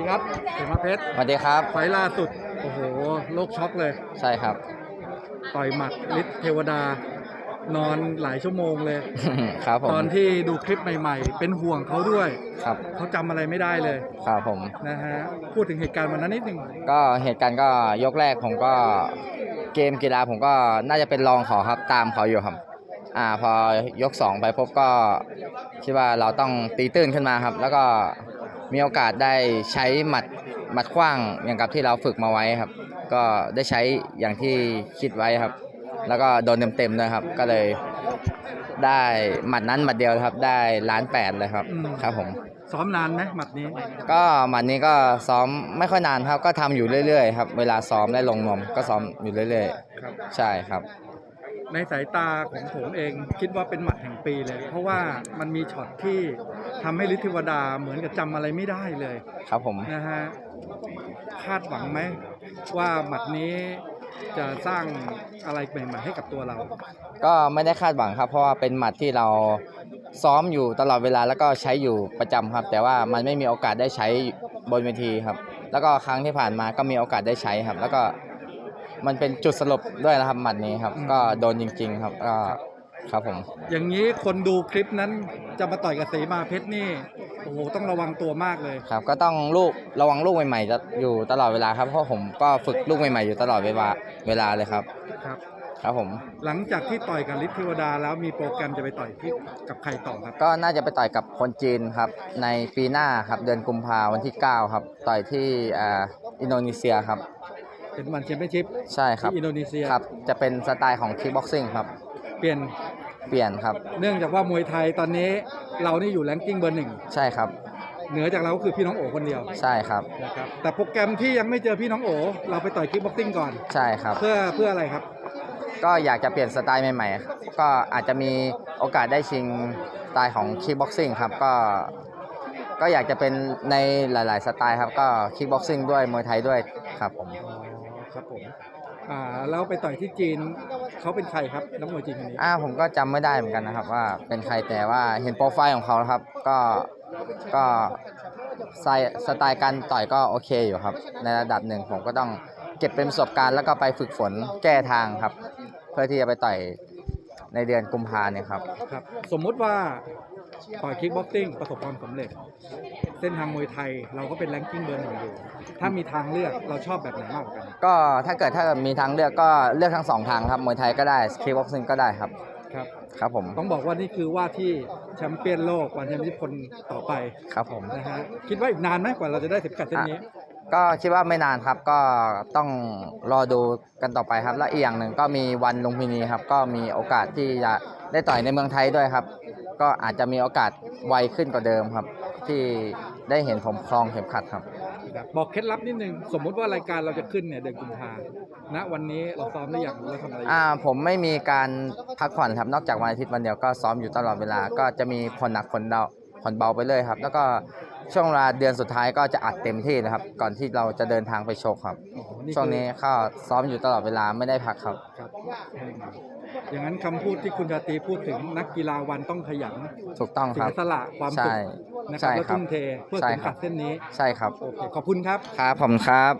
ดีครับเสมาเพชรสวัสดีครับ ไฟล์ล่าสุด โอ้โห โลกช็อกเลย ใช่ครับ ต่อยหมัดฤทธิ์เทวดา นอนหลายชั่วโมงเลย ครับผม ตอนที่ดูคลิปใหม่ ๆ เป็นห่วงเขาด้วย ครับ เขาจำอะไรไม่ได้เลย ครับผม นะฮะ พูดถึงเหตุการณ์วันนั้นนิดหนึ่งก็เหตุการณ์ก็ยกแรกผมก็เกมกีฬาผมก็น่าจะเป็นรองเขาครับตามเขาอยู่ครับ อ่าพอยกสองไปพบก็คิดว่าเราต้องตีตื้นขึ้นมาครับ แล้วก็ มีโอกาสได้ใช้หมัดหมัดขว้างอย่างกับที่เราฝึกมาไว้ครับ ก็ได้ใช้อย่างที่คิดไว้ครับ แล้วก็โดนเต็มๆด้วยครับ ก็เลยได้หมัดนั้นหมัดเดียวครับ ได้ล้านแปดเลยครับ อืม ครับผม ซ้อมนานไหมหมัดนี้ ก็หมัดนี้ก็ซ้อมไม่ค่อยนานครับ ก็ทำอยู่เรื่อยๆครับ เวลาซ้อมได้ลงนวมก็ซ้อมอยู่เรื่อยครับๆใช่ครับ ในสายตาของผมเองคิดว่าเป็นหมัดแห่งปีเลย เพราะว่ามันมีช็อตที่ทำให้ฤทธิ์เทวดาเหมือนกับจำอะไรไม่ได้เลยครับผม นะฮะคาดหวังไหมว่าหมัดนี้จะสร้างอะไรใหม่ๆให้กับตัวเรา ก็ไม่ได้คาดหวังครับ เพราะว่าเป็นหมัดที่เราซ้อมอยู่ตลอดเวลาแล้วก็ใช้อยู่ประจำครับ แต่ว่ามันไม่มีโอกาสได้ใช้บนเวทีครับ แล้วก็ครั้งที่ผ่านมาก็มีโอกาสได้ใช้ครับ แล้วก็ มันเป็นจุดสลบด้วยนะครับหมัดนี้ครับอืมก็โดนจริง ๆ ครับก็ครับผม อย่างนี้คนดูคลิปนั้นจะมาต่อยกับเสมาเพชรนี่โอ้โหต้องระวังตัวมากเลย ครับ ก็ต้องลูกระวังลูกใหม่ๆจะอยู่ตลอดเวลาครับเพราะผมก็ฝึกลูกใหม่ๆอยู่ตลอดเวลาเวลาเลยครับ ครับ ครับผม หลังจากที่ต่อยกับฤทธิ์เทวดาแล้วมีโปรแกรมจะไปต่อยที่กับใครต่อครับ ก็น่าจะไปต่อยกับคนจีนครับ ในปีหน้าครับเดือนกุมภาวันที่ 9 ครับ ต่อยที่อ่าอินโดนีเซียครับ เป็นวันแชมเปี้ยนชิพใช่ครับที่อินโดนีเซียครับจะเป็นสไตล์ของคิกบ็อกซิ่งครับ เปลี่ยนเปลี่ยนครับ เนื่องจากว่ามวยไทยตอนนี้เรานี่อยู่แรงกิ้งเบอร์หนึ่งใช่ครับ เหนือจากเราก็คือพี่น้องโอคนเดียวใช่ครับนะครับแต่โปรแกรมที่ยังไม่เจอพี่น้องโอเราไปต่อยคิกบ็อกซิ่งก่อน ใช่ครับ เพื่อเพื่ออะไรครับ ก็อยากจะเปลี่ยนสไตล์ใหม่ๆครับก็อาจจะมีโอกาสได้ชิงสไตล์ของคิกบ็อกซิ่งครับก็ ก็อยากจะเป็นในหลาย ๆ สไตล์ครับ ก็คิกบ็อกซิ่งด้วยมวยไทยด้วยครับผมอ๋อ ครับผมอ่าแล้วไปต่อยที่จีนเขาเป็นใครครับนักมวยจีนคนนี้อ่าผมก็จำไม่ได้เหมือนกันนะครับ ว่าเป็นใครแต่ว่าเห็นโปรไฟล์ของเขาแล้วครับ ก็ก็สไตล์สไตล์การต่อยก็โอเคอยู่ครับ ในระดับหนึ่งผมก็ต้องเก็บเป็นประสบการณ์แล้วก็ไปฝึกฝนแก้ทางครับ เพื่อที่จะไปต่อยในเดือนกุมภาเนี่ยครับ ครับ สมมุติว่า ต่อยคิกบ็อกซิ่งประสบความสำเร็จ เส้นทางมวยไทยเราก็เป็นแรงกิ้งเบอร์หนึ่งอยู่ ถ้ามีทางเลือกเราชอบแบบไหนมากกว่ากัน ก็ถ้าเกิดถ้าเกิดมีทางเลือกก็เลือกทั้งสองทางครับมวยไทยก็ได้คิกบ็อกซิ่งก็ได้ครับครับครับผมต้องบอกว่านี่คือว่าที่แชมเปี้ยนโลกวันแชมเปี้ยนคนต่อไปครับผมนะฮะคิดว่าอีกนานไหมกว่าเราจะได้เข็มขัดเส้นนี้ ก็คิดว่าไม่นานครับก็ต้องรอดูกันต่อไปครับ และอีกอย่างหนึ่งก็มีวันลุมพินีครับ ก็มีโอกาสที่จะ ได้ต่อยในเมืองไทยด้วยครับ ก็อาจจะมีโอกาสไวขึ้นกว่าเดิมครับ ที่ได้เห็นผมครองเข็มขัดครับ ครับบอกเคล็ดลับนิดนึง สมมุติว่ารายการเราจะขึ้นเนี่ยเดือนกุมภาณวันนี้เราซ้อมได้อย่างเราทำอะไรอยู่อ่าผมไม่มีการพักผ่อนครับ นอกจากวันอาทิตย์วันเดียวก็ซ้อมอยู่ตลอดเวลา ก็จะมีผ่อนหนักผ่อนเบาผ่อนเบาไปเลยครับ แล้วก็ ช่วงเวลาเดือนสุดท้ายก็จะอัดเต็มที่นะครับ ก่อนที่เราจะเดินทางไปโชกครับอ๋อคือช่วงนี้ก็ซ้อมอยู่ตลอดเวลาไม่ได้พักครับ ครับอืมอย่างนั้นคำพูดที่คุณชาตรีพูดถึงนักกีฬาวันต้องขยันถูกต้องเสีครัยบสละความสุใช่ขนะคใช่รับแล้วครับทุ่มเทเพื่อใช่เข็มครัขับ ดเส้นนี้ใช่ครับ โอเคขอบคุณครับ ครับผมครับ